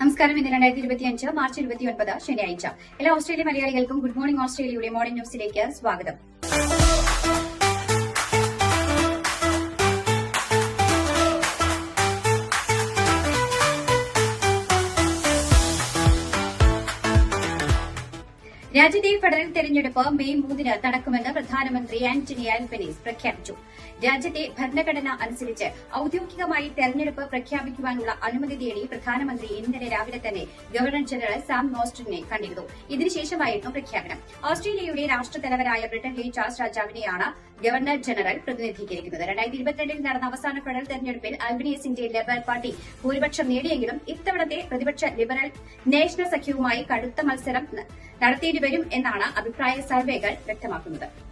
നമസ്കാരം. ഇന്ന് രണ്ടായിരത്തി ഇരുപത്തിയഞ്ച് മാർച്ച് ഇരുപത്തി ഒൻപത് ശനിയാഴ്ച. എല്ലാ ഓസ്ട്രേലിയ മലയാളികൾക്കും ഗുഡ് മോർണിംഗ് ഓസ്ട്രേലിയയുടെ മോർണിംഗ് ന്യൂസിലേക്ക് സ്വാഗതം. രാജ്യത്തെ ഫെഡറൽ തെരഞ്ഞെടുപ്പ് മെയ് മൂന്നിന് നടക്കുമെന്ന് പ്രധാനമന്ത്രി ആന്റണി ആൽബനീസ് പ്രഖ്യാപിച്ചു. രാജ്യത്തെ ഭരണഘടന അനുസരിച്ച് ഔദ്യോഗികമായി തെരഞ്ഞെടുപ്പ് പ്രഖ്യാപിക്കുവാനുള്ള അനുമതി തേടി പ്രധാനമന്ത്രി ഇന്നലെ രാവിലെ തന്നെ ഗവർണർ ജനറൽ സാം നോസ്റ്റിനെ കണ്ടിരുന്നു. ഇതിനുശേഷമായിരുന്നു പ്രഖ്യാപനം. ഓസ്ട്രേലിയയുടെ രാഷ്ട്രതലവനായ ബ്രിട്ടനിലെ ചാൾസ് രാജാവിനെയാണ് ഗവർണർ ജനറൽ പ്രതിനിധീകരിക്കുന്നത്. രണ്ടായിരത്തി ഇരുപത്തിരണ്ടിൽ നടന്ന അവസാന ഫെഡറൽ തെരഞ്ഞെടുപ്പിൽ അൽബനീസിന്റെ ലിബറൽ പാർട്ടി ഭൂരിപക്ഷം നേടിയെങ്കിലും ഇത്തവണത്തെ പ്രതിപക്ഷ ലിബറൽ നാഷണൽ സഖ്യവുമായി കടുത്ത മത്സരം ന- നടത്തേണ്ടി വരും എന്നാണ് അഭിപ്രായ സർവേകൾ വ്യക്തമാക്കുന്നത്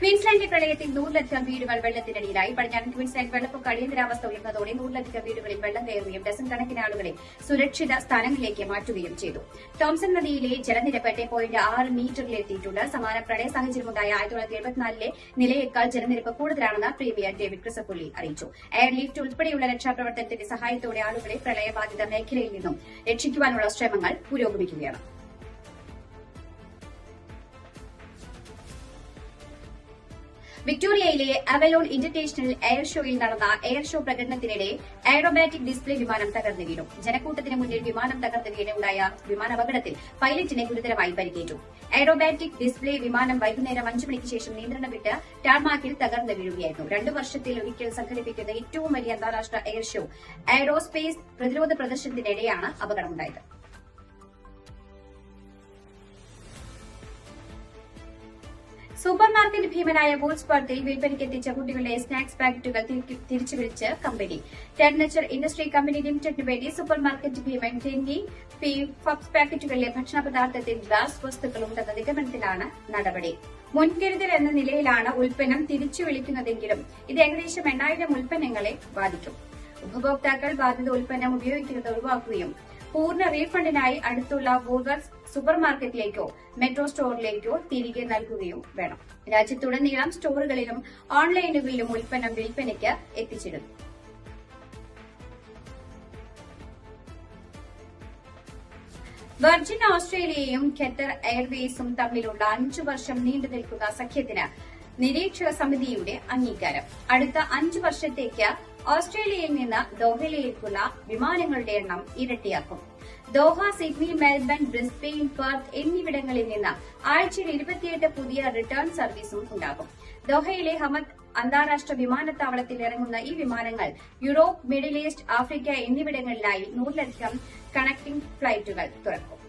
ക്വീൻസ്ലാൻഡിലെ പ്രളയത്തിൽ നൂറിലധികം വീടുകൾ വെള്ളത്തിനടിയിലായി പടിഞ്ഞാറൻ ക്വീൻസ്ലാൻഡ് വെള്ളപ്പൊക്ക അടിയന്തരാവസ്ഥ ഉയർന്നതോടെ നൂറിലധികം വീടുകളിൽ വെള്ളം കയറുകയും ഡസൻ കണക്കിന് ആളുകളെ സുരക്ഷിത സ്ഥലങ്ങളിലേക്ക് മാറ്റുകയും ചെയ്തു. ടോംസൺ നദിയിലെ ജലനിരപ്പ് എട്ട് പോയിന്റ് ആറ് മീറ്ററിലെത്തിയിട്ടുണ്ട് സമാന പ്രളയ സാഹചര്യമുണ്ടായ ആയിരത്തി തൊള്ളായിരത്തി എഴുപത്തിനാലിലെ നിലയേക്കാൾ ജലനിരപ്പ് കൂടുതലാണെന്ന് പ്രീമിയർ ഡേവിഡ് ക്രിസപ്പുള്ളി അറിയിച്ചു. എയർലിഫ്റ്റ് ഉൾപ്പെടെയുള്ള രക്ഷാപ്രവർത്തനത്തിന്റെ സഹായത്തോടെ ആളുകളെ പ്രളയബാധിത മേഖലയിൽ നിന്നും രക്ഷിക്കുവാനുള്ള ശ്രമങ്ങൾ പുരോഗമിക്കുകയാണ്. വിക്ടോറിയയിലെ അവലോൺ ഇന്റർനാഷണൽ എയർ ഷോയിൽ നടന്ന എയർ ഷോ പ്രകടനത്തിനിടെ എയറോബാറ്റിക് ഡിസ്പ്ലേ വിമാനം തകർന്നു വീണു. ജനക്കൂട്ടത്തിന് മുന്നിൽ വിമാനം തകർന്നു വീണുണ്ടായ വിമാനാപകടത്തിൽ പൈലറ്റിനെ ഗുരുതരമായി പരിക്കേറ്റു. എയറോബാറ്റിക് ഡിസ്പ്ലേ വിമാനം വൈകുന്നേരം അഞ്ചു മണിക്ക് ശേഷം നിയന്ത്രണം വിട്ട് ടാർമാക്കിൽ തകർന്നു വീഴുകയായിരുന്നു. രണ്ടു വർഷത്തിൽ ഒരിക്കൽ സംഘടിപ്പിക്കുന്ന ഏറ്റവും വലിയ അന്താരാഷ്ട്ര എയർ ഷോ എയറോസ്പേസ് പ്രതിരോധ പ്രദർശനത്തിനിടെയാണ് അപകടമുണ്ടായത്. സൂപ്പർ മാർക്കറ്റ് ഭീമനായ വൂൾസ് വിൽപ്പനയ്ക്ക് വിൽപ്പനയ്ക്കെത്തിച്ച കുട്ടികളുടെ സ്നാക്സ് പാക്കറ്റുകൾ തിരിച്ചു തിരിച്ചുവിളിച്ച് കമ്പനി. ടെർനച്ചർ ഇൻഡസ്ട്രി കമ്പനി ലിമിറ്റഡിന് വേണ്ടി സൂപ്പർ മാർക്കറ്റ് ഭീമൻ ഡെന്നി പി പപ്സ് പാക്കറ്റുകളിലെ ഭക്ഷണ പദാർത്ഥത്തിൽ ഗ്ലാസ് വസ്തുക്കൾ ഉണ്ടെന്ന നിഗമനത്തിലാണ് നടപടി. മുൻകരുതൽ എന്ന നിലയിലാണ് ഉൽപ്പന്നം തിരിച്ചു വിളിക്കുന്നതെങ്കിലും ഇത് ഏകദേശം എണ്ണായിരം ഉൽപ്പന്നങ്ങളെ ബാധിക്കും. ഉപഭോക്താക്കൾ ബാധിത ഉൽപ്പന്നം ഉപയോഗിക്കുന്നത് ഒഴിവാക്കുകയും പൂർണ റീഫണ്ടിനായി അടുത്തുള്ള വൂൾവർസ് സൂപ്പർ മാർക്കറ്റിലേക്കോ മെട്രോ സ്റ്റോറിലേക്കോ തിരികെ നൽകുകയും വേണം. രാജ്യത്തുടനീളം സ്റ്റോറുകളിലും ഓൺലൈനുകളിലും ഉൽപ്പന്നം വിൽപ്പനയ്ക്ക് എത്തിച്ചിടും വെർജിൻ ഓസ്ട്രേലിയയും ഖത്തർ എയർവേസും തമ്മിലുള്ള അഞ്ചു വർഷം നീണ്ടു നിൽക്കുന്ന സഖ്യത്തിന് നിരീക്ഷക സമിതിയുടെ അംഗീകാരം. അടുത്ത അഞ്ചു വർഷത്തേക്ക് ഓസ്ട്രേലിയയിൽ നിന്ന് ദോഹയിലേക്കുള്ള വിമാനങ്ങളുടെ എണ്ണം ഇരട്ടിയാക്കും. Doha Sydney Melbourne Brisbane Perth എന്നിവിടങ്ങളിൽ നിന്ന് ആഴ്ചയിൽ ഇരുപത്തിയെട്ട് പുതിയ റിട്ടേൺ സർവീസും ഉണ്ടാകും. ദോഹയിലെ ഹമദ് അന്താരാഷ്ട്ര വിമാനത്താവളത്തിൽ ഇറങ്ങുന്ന ഈ വിമാനങ്ങൾ യൂറോപ്പ് മിഡിൽ ഈസ്റ്റ് ആഫ്രിക്ക എന്നിവിടങ്ങളിലായി നൂറിലധികം കണക്ടിംഗ് ഫ്ലൈറ്റുകൾ തുറക്കും.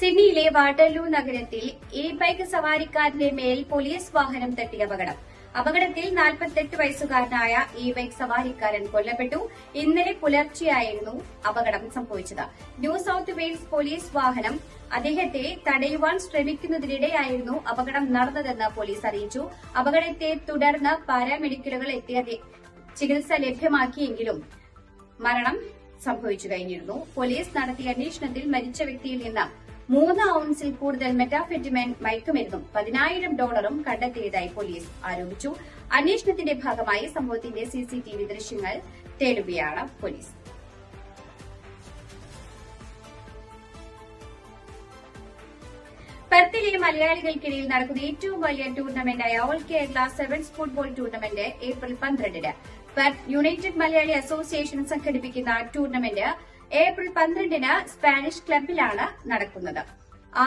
സിഡ്നിയിലെ വാട്ടർലൂ നഗരത്തിൽ ഇ ബൈക്ക് സവാരിക്കാരന്റെ മേൽ പോലീസ് വാഹനം തട്ടി അപകടം. അപകടത്തിൽ നാൽപ്പത്തെട്ട് വയസ്സുകാരനായ ഇ ബൈക്ക് സവാരിക്കാരൻ കൊല്ലപ്പെട്ടു. ഇന്നലെ പുലർച്ചെയായിരുന്നു അപകടം സംഭവിച്ചത്. ന്യൂ സൌത്ത് വെയിൽസ് പോലീസ് വാഹനം അദ്ദേഹത്തെ തടയുവാൻ ശ്രമിക്കുന്നതിനിടെയായിരുന്നു അപകടം നടന്നതെന്ന് പോലീസ് അറിയിച്ചു. അപകടത്തെ തുടർന്ന് പാരാമെഡിക്കലുകൾ എത്തിയ ചികിത്സ ലഭ്യമാക്കിയെങ്കിലും മരണം സംഭവിച്ചു കഴിഞ്ഞിരുന്നു. പോലീസ് നടത്തിയ അന്വേഷണത്തിൽ മരിച്ച വ്യക്തിയിൽ നിന്ന് മൂന്ന് ഔൺസിൽ കൂടുതൽ മെറ്റാഫെറ്റിമെൻ മയക്കുമരുന്നും പതിനായിരം ഡോളറും കണ്ടെത്തിയതായി പോലീസ് ആരോപിച്ചു. അന്വേഷണത്തിന്റെ ഭാഗമായി സംഭവത്തിന്റെ സിസിടിവി ദൃശ്യങ്ങൾ തേടുകയാണ് പോലീസ്. പെർത്തിലെ മലയാളികൾക്കിടയിൽ നടക്കുന്ന ഏറ്റവും വലിയ ടൂർണമെന്റായ all Kerala sevens football tournament April പന്ത്രണ്ടിന്. പെർത്ത് യുണൈറ്റഡ് മലയാളി അസോസിയേഷൻ സംഘടിപ്പിക്കുന്ന ടൂർണമെന്റ് ഏപ്രിൽ പന്ത്രണ്ടിന് സ്പാനിഷ് ക്ലബിലാണ് നടക്കുന്നത്.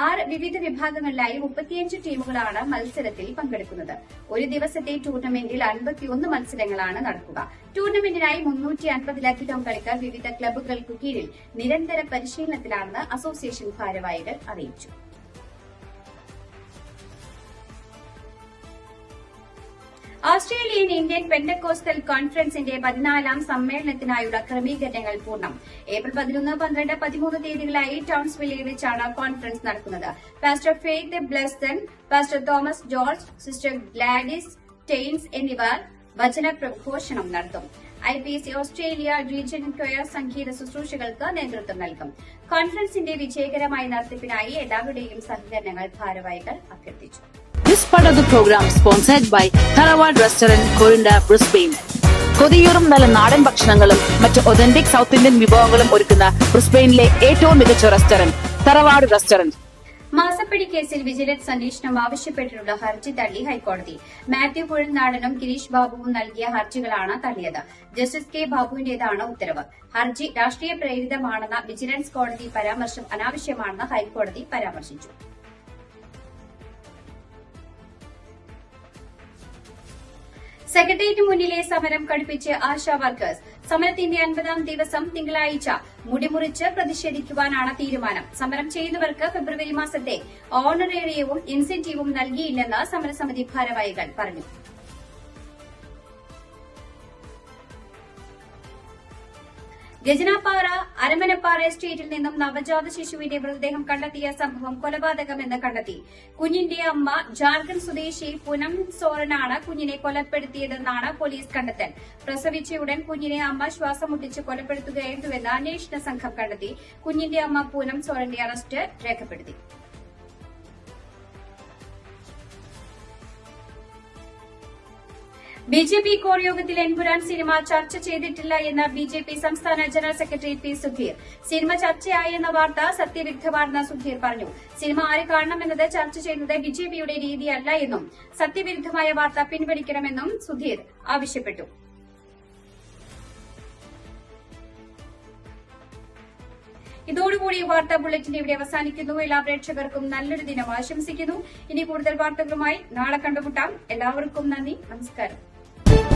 ആറ് വിവിധ വിഭാഗങ്ങളിലായി മുപ്പത്തിയഞ്ച് ടീമുകളാണ് മത്സരത്തിൽ പങ്കെടുക്കുന്നത്. ഒരു ദിവസത്തെ ടൂർണമെന്റിൽ അൻപത്തിയൊന്ന് മത്സരങ്ങളാണ് നടക്കുക. ടൂർണമെന്റിനായി മുന്നൂറ്റി അൻപതിലധികം കളിക്കാർ വിവിധ ക്ലബ്ബുകൾക്കു കീഴിൽ നിരന്തര പരിശീലനത്തിലാണെന്ന് അസോസിയേഷൻ ഭാരവാഹികൾ അറിയിച്ചു. ഓസ്ട്രേലിയൻ ഇന്ത്യൻ പെന്റക്കോസ്റ്റൽ കോൺഫറൻസിന്റെ പതിനാലാം സമ്മേളനത്തിനായുള്ള ക്രമീകരണങ്ങൾ പൂർണം. ഏപ്രിൽ പതിനൊന്ന് പന്ത്രണ്ട് പതിമൂന്ന് തീയതികളായി ടൗൺസ്വില്ലിൽ വെച്ചാണ് കോൺഫറൻസ് നടക്കുന്നത്. Pastor Faith Blesson pastor Thomas George sister Gladys ടെയിൻസ് എന്നിവർ വചന പ്രഘോഷണം നടത്തും. I P S Australia region choir സംഗീത ശുശ്രൂഷകൾക്ക് നേതൃത്വം നൽകും. കോൺഫറൻസിന്റെ വിജയകരമായ നടത്തിപ്പിനായി എല്ലാവരുടെയും സഹകരണങ്ങൾ ഭാരവാഹികൾ അഭ്യർത്ഥിച്ചു. This part of the program sponsored by Tharawad. കൊതിയൂറും നല്ല നാടൻ ഭക്ഷണങ്ങളും മറ്റ് ഒതന്റിക് സൗത്ത് ഇന്ത്യൻ വിഭവങ്ങളും ഒരുക്കുന്ന ബ്രിസ്ബെയിനിലെ ഏറ്റവും മികച്ച റെസ്റ്റോറന്റ് തറവാട് റെസ്റ്റോറന്റ് മാസപ്പടി കേസിൽ വിജിലൻസ് അന്വേഷണം ആവശ്യപ്പെട്ടിട്ടുള്ള ഹർജി തള്ളി ഹൈക്കോടതി. മാത്യു കുഴൽനാടനും ഗിരീഷ് ബാബുവും നൽകിയ ഹർജികളാണ് തള്ളിയത്. ജസ്റ്റിസ് കെ ബാബുവിന്റേതാണ് ഉത്തരവ്. ഹർജി രാഷ്ട്രീയ പ്രേരിതമാണെന്ന വിജിലൻസ് കോടതി പരാമർശം അനാവശ്യമാണെന്ന് ഹൈക്കോടതി പരാമർശിച്ചു. സെക്രട്ടേറിയറ്റ് മുന്നിലെ സമരം കടുപ്പിച്ച് ആശാ വർക്കേഴ്സ്. സമരത്തിന്റെ അൻപതാം ദിവസം തിങ്കളാഴ്ച മുടിമുറിച്ച് പ്രതിഷേധിക്കുവാനാണ് തീരുമാനം. സമരം ചെയ്യുന്നവർക്ക് ഫെബ്രുവരി മാസത്തെ ഓണറേറിയവും ഇൻസെന്റീവും നൽകിയില്ലെന്ന് സമരസമിതി ഭാരവാഹികൾ പറഞ്ഞു. ഗജനാപ്പാറ അരമനപ്പാറ എസ്റ്റേറ്റിൽ നിന്നും നവജാത ശിശുവിന്റെ മൃതദേഹം കണ്ടെത്തിയ സംഭവം കൊലപാതകമെന്ന് കണ്ടെത്തി. കുഞ്ഞിന്റെ അമ്മ ജാർഖണ്ഡ് സ്വദേശി പുനം സോറനാണ് കുഞ്ഞിനെ കൊലപ്പെടുത്തിയതെന്നാണ് പോലീസ് കണ്ടെത്തൽ. പ്രസവിച്ചയുടൻ കുഞ്ഞിനെ അമ്മ ശ്വാസം മുട്ടിച്ച് കൊലപ്പെടുത്തുകയായിരുന്നുവെന്ന് അന്വേഷണ സംഘം കണ്ടെത്തി. കുഞ്ഞിന്റെ അമ്മ പൂനം സോറന്റെ അറസ്റ്റ് രേഖപ്പെടുത്തി. ബി ജെ പി കോർ യോഗത്തിൽ എൻപുരാൻ സിനിമ ചർച്ച ചെയ്തിട്ടില്ല എന്ന് ബി ജെ പി സംസ്ഥാന general secretary P Sudheer. Cinema ചർച്ചയായെന്ന വാർത്ത സത്യവിരുദ്ധമാണെന്ന് സുധീർ പറഞ്ഞു. സിനിമ ആര് കാണണമെന്നത് ചർച്ച ചെയ്യുന്നത് ബി ജെ പിയുടെ രീതിയല്ല എന്നും സത്യവിരുദ്ധമായ വാർത്ത പിൻവലിക്കണമെന്നും സുധീർ ആവശ്യപ്പെട്ടു. ഇതോടുകൂടി വാർത്താ ബുള്ളറ്റിൻ ഇവിടെ അവസാനിക്കുന്നു. എല്ലാ പ്രേക്ഷകർക്കും നല്ലൊരു ദിനം ആശംസിക്കുന്നു. ഇനി കൂടുതൽ വാർത്തകളുമായി നാളെ കണ്ടുമുട്ടാം. എല്ലാവർക്കും നന്ദി. നമസ്കാരം.